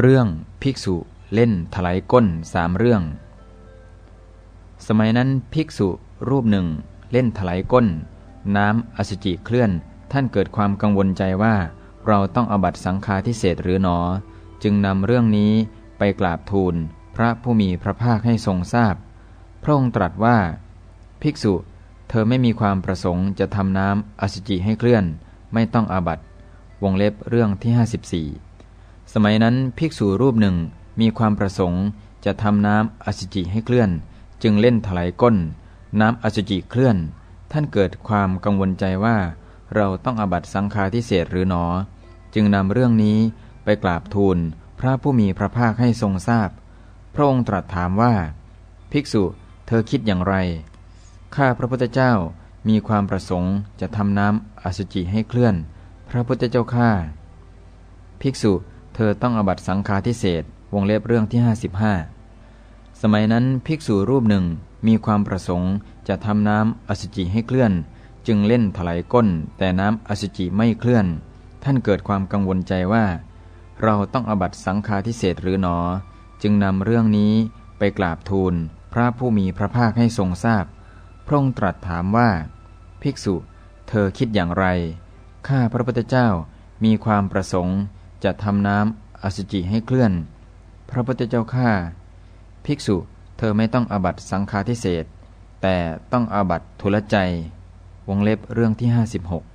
เรื่องภิกษุเล่นถลายก้นสามเรื่อง สมัยนั้นภิกษุรูปหนึ่งเล่นถลายก้น น้ำอสุจิเคลื่อน ท่านเกิดความกังวลใจว่า เราต้องอบัตสังฆาทิเศษหรือหนอ จึงนำเรื่องนี้ไปกราบทูลพระผู้มีพระภาคให้ทรงทราบพระองค์ตรัสว่า ภิกษุ เธอไม่มีความประสงค์จะทำน้ำอสุจิให้เคลื่อน ไม่ต้องอาบัตวงเล็บเรื่องที่ 54 สมัยนั้นภิกษุรูปหนึ่งมีความประสงค์จะทำน้ำอสุจิให้เคลื่อน จึงเล่นถลายก้น น้ำอสุจิเคลื่อน ท่านเกิดความกังวลใจว่า เราต้องอบัตสังฆาทิเศษหรือหนอ จึงนำเรื่องนี้ไปกราบทูลพระผู้มีพระภาคให้ทรงทราบพระองค์ตรัสถามว่า ภิกษุเธอคิดอย่างไร ข้าพระพุทธเจ้ามีความประสงค์จะทำน้ำอสุจิให้เคลื่อน พระพุทธเจ้าข้าภิกษุ เธอต้องอบัตสังฆาทิเศษวงเล็บเรื่องที่ 55 สมัยนั้นภิกษุรูปหนึ่งมีความประสงค์จะทำน้ำอสุจิให้เคลื่อน จึงเล่นถลายก้น แต่น้ำอสุจิไม่เคลื่อน ท่านเกิดความกังวลใจว่า เราต้องอบัตสังฆาทิเศษหรือหนอ จึงนำเรื่องนี้ไปกราบทูล พระผู้มีพระภาคให้ทรงทราบ พระองค์ตรัสถามว่า ภิกษุ เธอคิดอย่างไร ข้าพระพุทธเจ้ามีความประสงค์ จะทำน้ำอสุจิให้เคลื่อน พระพุทธเจ้าข้าภิกษุเธอไม่ต้องอาบัตสังฆาทิเศษแต่ต้องอาบัตทุลใจ วงเล็บเรื่องที่ 56